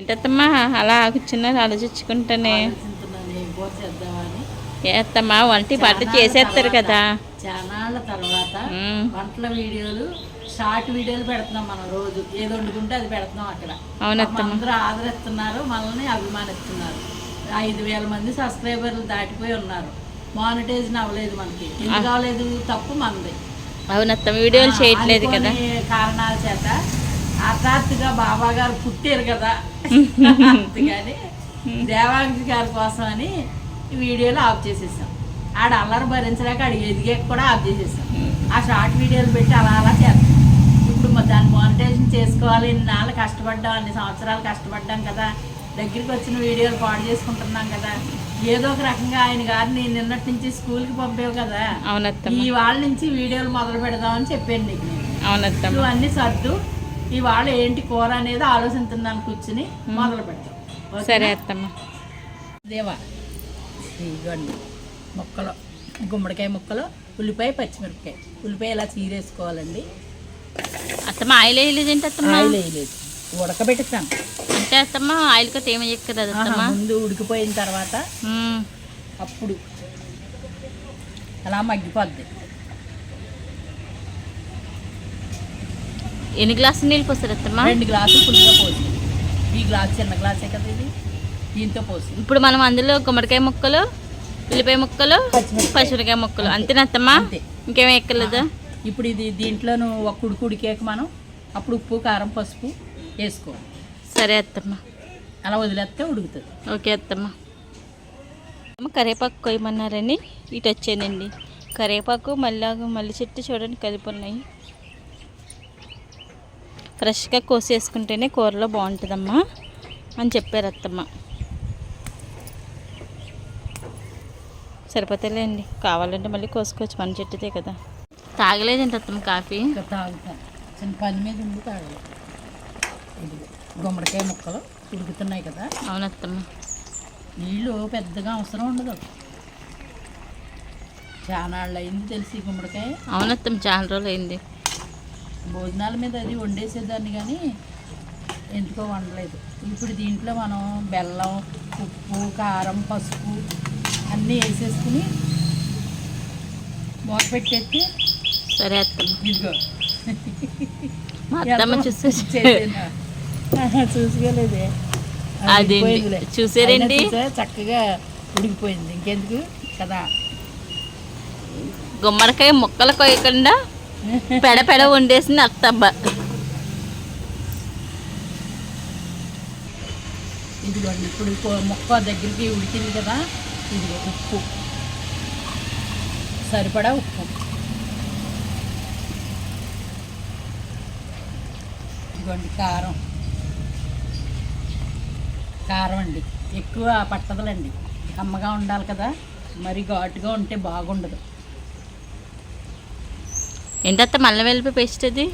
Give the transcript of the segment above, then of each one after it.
ఏంటత్తమ్మా? అలా కూర్చున్నారు ఆలోచించుకుంటానే. ఏం ఏత్తమ్మా వంటి పట్టు చేసేస్తారు కదా. చానాళ్ళ తర్వాత వంటల వీడియోలు షార్ట్ వీడియోలు పెడుతున్నాం మనం రోజు. ఏది వండుకుంటే అది పెడుతున్నాం అక్కడ. అవునత్తమ్మ. అందరూ ఆదరిస్తున్నారు మనల్ని అభిమానిస్తున్నారు. ఐదు వేల మంది సబ్స్క్రైబర్లు దాటిపోయి ఉన్నారు. మానిటైజన్ అవ్వలేదు మనకి. ఎందుకు అవ్వలేదు? తప్పు మనది. అవునత్తమ్మ వీడియోలు చేయట్లేదు కదా. కారణాల చేత హఠాత్తుగా బాబా గారు పుట్టారు కదా. అందుకని దేవాంగి గారి కోసం అని వీడియోలు ఆఫ్ చేసేసాం. ఆడ అల్లరి భరించలేక ఆడు ఎదిగే కూడా ఆఫ్ చేసేసాం. ఆ షార్ట్ వీడియోలు పెట్టి అలా అలా చేస్తాం. ఇప్పుడు దాన్ని మానిటైజేషన్ చేసుకోవాలి ఇన్నాళ్ళు కష్టపడ్డాం అన్ని సంవత్సరాలు కష్టపడ్డాం కదా. దగ్గరికి వచ్చిన వీడియోలు పాడు చేసుకుంటున్నాం కదా. ఏదో ఒక రకంగా ఆయన గారిని నిన్నటి నుంచి స్కూల్కి పంపేవు కదా. అవునత్తమ్మ. ఈ వాళ్ళ నుంచి వీడియోలు మొదలు పెడదామని చెప్పాను నీకు నేను. అవునత్తమ్మ. నువ్వు అన్ని సర్దు ఈ వాళ్ళ ఏంటి కూర అనేది ఆలోచిస్తుందని కూర్చుని మొదలు పెడతాం? సరే అత్తమ్మ. దేవా ఇదిగోండి ముక్కలు. గుమ్మడికాయ ముక్కలు ఉల్లిపాయ పచ్చిమిరపకాయ. ఉల్లిపాయ ఇలా చీరేసుకోవాలండి? అత్తమ్మ ఆయిల్ వేయలేదు ఏంటి అత్తమ్మ? ఆయిల్ వేయలేదు. ఉడకబెట్టుతాం. అంటే అత్తమ్మ ఆయిల్ కట్ ఏమి చెక్కదు అత్తమ్మ. ముందు ఉడికిపోయిన తర్వాత అప్పుడు అలా మగ్గిపోద్ది. ఎన్ని గ్లాసులు నీళ్ళు పోస్తారు అత్తమ్మ? రెండు గ్లాసులు ఫుల్గా పోసి. ఈ గ్లాస్ చిన్న గ్లాసే కదా ఇది? దీంతో పోసి. ఇప్పుడు మనం అందులో గుమ్మడికాయ ముక్కలు ఉల్లిపాయ ముక్కలు. పచ్చిమిరకాయ ముక్కలు. అంతేనా అత్తమ్మ? అంతే. ఇంకేమీ ఎక్కర్లేదా? ఇప్పుడు ఇది దీంట్లోను ఒక కుడుకు ఉడికాక మనం అప్పుడు ఉప్పు కారం పసుపు వేసుకో. సరే అత్తమ్మ. అలా వదిలేస్తే ఉడుకుతుంది. ఓకే అత్తమ్మ. కరివేపాకు కొయ్యమన్నారని ఇటు వచ్చానండి కరివేపాకు మళ్ళీ మళ్ళీ చెట్టు చూడండి కలిపి ఉన్నాయి. ఫ్రెష్గా కోసేసుకుంటేనే కూరలో బాగుంటుందమ్మా అని చెప్పారు అత్తమ్మ. సరిపోతాయిలేండి. కావాలంటే మళ్ళీ కోసుకోవచ్చు మన చెట్టుదే కదా. తాగలేదండి అత్తమ్మ కాఫీ? తాగుతాను చిన్న పని మీద ఉండి తాగాలి. ఇది గుమ్మడికాయ ముక్కలు ఉడుకుతున్నాయి కదా. అవునత్తమ్మ నీళ్ళు పెద్దగా అవసరం ఉండదు. చాలా అయింది తెలిసి గుమ్మడికాయ? అవునత్తమ్మ చాలా రోజులు అయింది భోజనాల మీద అది వండేసేదాన్ని కానీ ఎందుకో వండలేదు. ఇప్పుడు దీంట్లో మనం బెల్లం ఉప్పు కారం పసుపు అన్నీ వేసేసుకుని మూత పెట్టేస్తే సరే ఇదిగో. చూసుకోలేదే. ఉడికిపోయిందిలే. చూసారండి? చక్కగా ఉడికిపోయింది. ఇంకెందుకు? కదా. గుమ్మడికాయ ముక్కలు కొయ్యకుండా పెడ పెడ వండేసింది అత్తమ్మ ఇదిగోండి ఇప్పుడు మొక్క దగ్గరికి ఉడికింది కదా ఇదిగో ఉప్పు. సరిపడా ఉప్పు. ఇదిగోండి కారం. కారం అండి. ఎక్కువ పట్టదులండి. కమ్మగా ఉండాలి కదా మరి ఘాటుగా ఉంటే బాగుండదు. ఏంటత్తమ్మ అల్లం వెల్లిపాయ పేస్ట్ అది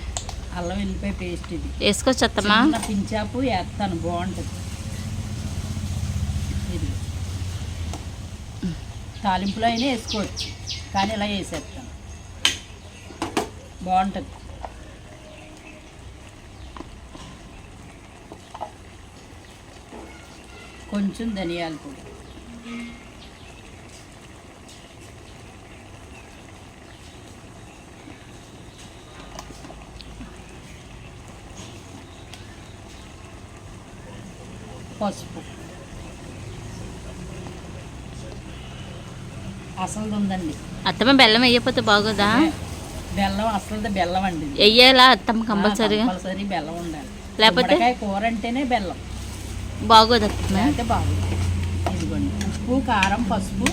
అల్లం వెల్లిపాయ పేస్ట్ ఇది. వేసుకోవచ్చు అత్తమ్మా పించాపు వేస్తాను బాగుంటుంది. ఇది. తాలింపులో అయినా వేసుకోవచ్చు కానీ ఇలా వేసేస్తాను. బాగుంటుంది. కొంచెం ధనియాల పొడి. పసుపు. అసలు ఉందండి అత్తమ్మ బెల్లం వేయకపోతే బాగోదా? బెల్లం అసలు బెల్లం అండి. వెయ్యాలా అత్తమ్మ కంపల్సరీగా? కంపల్సరీ బెల్లం ఉండాలి. లేకపోతే? కూర అంటేనే బెల్లం. బాగోదు అత్తమ్మ? లేకపోతే బాగుంది. ఇదిగోండి. ఉప్పు కారం పసుపు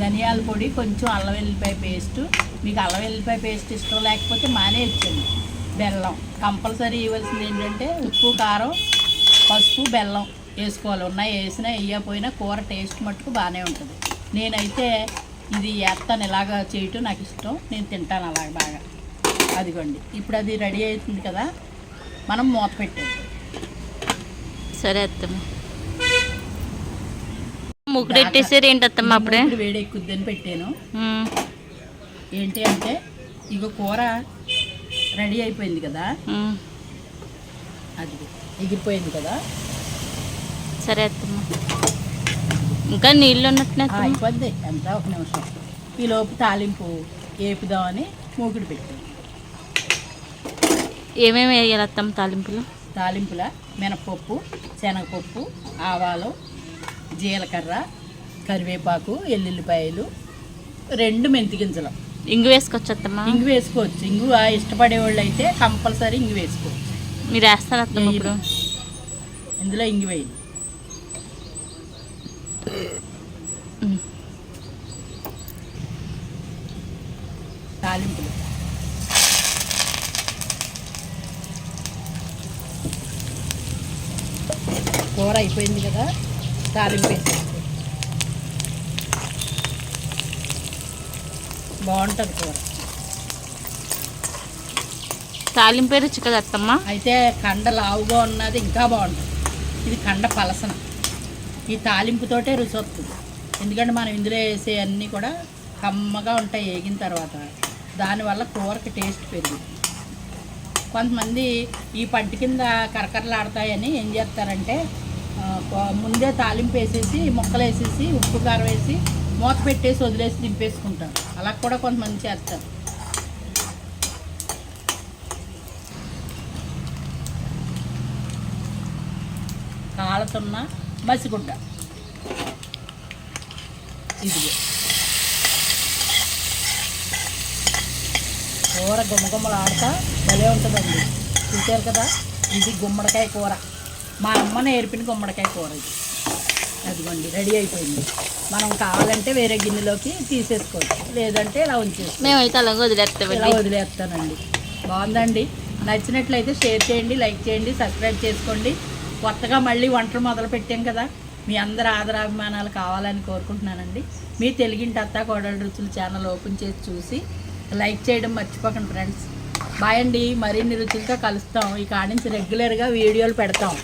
ధనియాల పొడి కొంచెం అల్లం వెల్లిపాయ పేస్ట్. మీకు అల్లం వెల్లిపాయ పేస్ట్ ఇష్టం లేకపోతే మానేయచ్చండి. బెల్లం. కంపల్సరీ ఇవ్వాల్సింది ఏంటంటే ఉప్పు కారం పసుపు బెల్లం. వేసుకోవాలి. ఉన్నాయి వేసినా వేయకపోయినా కూర టేస్ట్ మట్టుకు బాగానే ఉంటుంది. నేనైతే ఇది వేస్తాను ఇలాగ చేయటం నాకు ఇష్టం. నేను తింటాను అలాగ బాగా. అదిగోండి. ఇప్పుడు అది రెడీ అవుతుంది కదా మనం మూత పెట్టేది సరే అత్తమ్మ. ముగ్గురు ఎట్టేసారు ఏంటి అత్తమ్మ అప్పుడే? వేడి ఎక్కుద్దని పెట్టాను. ఏంటి అంటే ఇగో కూర రెడీ అయిపోయింది కదా. అది ఎగిరిపోయింది కదా. సరే అత్తమ్మ. ఇంకా నీళ్ళు ఉన్నట్టునే అయిపోద్ది. ఎంత? ఒక నిమిషం. ఈ లోపు తాలింపు ఏపుదామని మూకుడు పెట్టాను ఏమేమి వేయాలి అత్తమ్మ తాలింపులు? తాలింపుల మినపప్పు శనగపప్పు ఆవాలు జీలకర్ర కరివేపాకు ఎల్లుల్లిపాయలు రెండు మెంతి గింజలు. ఇంగు వేసుకోవచ్చు అత్తమ్మ? ఇంగు వేసుకోవచ్చు. ఇంగు ఆ ఇష్టపడే వాళ్ళు అయితే కంపల్సరీ ఇంగు వేసుకోవచ్చు. మీరు వేస్తారు అత్తమ్మ ఇప్పుడు? ఇందులో ఇంగు ఉమ్. తాలింపులు. కూర అయిపోయింది కదా తాలింపు బాగుంటుంది కూర. తాలింపే రుచి కదా అత్తమ్మ అయితే కండ లావుగా ఉన్నది ఇంకా బాగుంటుంది. ఇది కండ పలసన. ఈ తాలింపుతోటే రుచి వస్తుంది. ఎందుకంటే మనం ఇందులో వేసే అన్నీ కూడా కమ్మగా ఉంటాయి వేగిన తర్వాత. దానివల్ల కూరకి టేస్ట్ పెరుగుతుంది కొంతమంది ఈ పంట కింద కరకరలాడతాయని ఏం చేస్తారంటే ముందే తాలింపు వేసేసి ముక్కలు వేసేసి ఉప్పు కారం వేసి మూత పెట్టేసి వదిలేసి దింపేసుకుంటారు. అలా కూడా కొంతమంది చేస్తారు. కాలుతున్న మసిగుడ్డ ఇది కూర గుమ్మగుమ్మలు ఆడతా భలే ఉంటుందండి. చూశారు కదా? ఇది గుమ్మడికాయ కూర. మా అమ్మ నేర్పిన గుమ్మడికాయ కూర ఇది. అదిగోండి రెడీ అయిపోయింది. మనం కావాలంటే వేరే గిన్నెలోకి తీసేసుకోవచ్చు. లేదంటే ఇలా ఉంచేసుకోవచ్చు. మేమైతే అలాగే ఇలా వదిలేస్తామండి వదిలేస్తానండి. బాగుందండి. నచ్చినట్లయితే షేర్ చేయండి లైక్ చేయండి సబ్స్క్రైబ్ చేసుకోండి. కొత్తగా మళ్ళీ వంటలు మొదలు పెట్టాం కదా. మీ అందరి ఆదరాభిమానాలు కావాలని కోరుకుంటున్నానండి. మీ తెలుగింటి అత్త కోడల రుచులు ఛానల్ ఓపెన్ చేసి చూసి లైక్ చేయడం మర్చిపోకండి ఫ్రెండ్స్. బాయ్ అండి. మరిన్ని రుచులతో కలుస్తాం. ఈ కాడి నుంచి రెగ్యులర్గా వీడియోలు పెడతాం.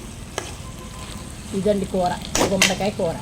ఇదండి కూర. గుమ్మడికాయ కూర.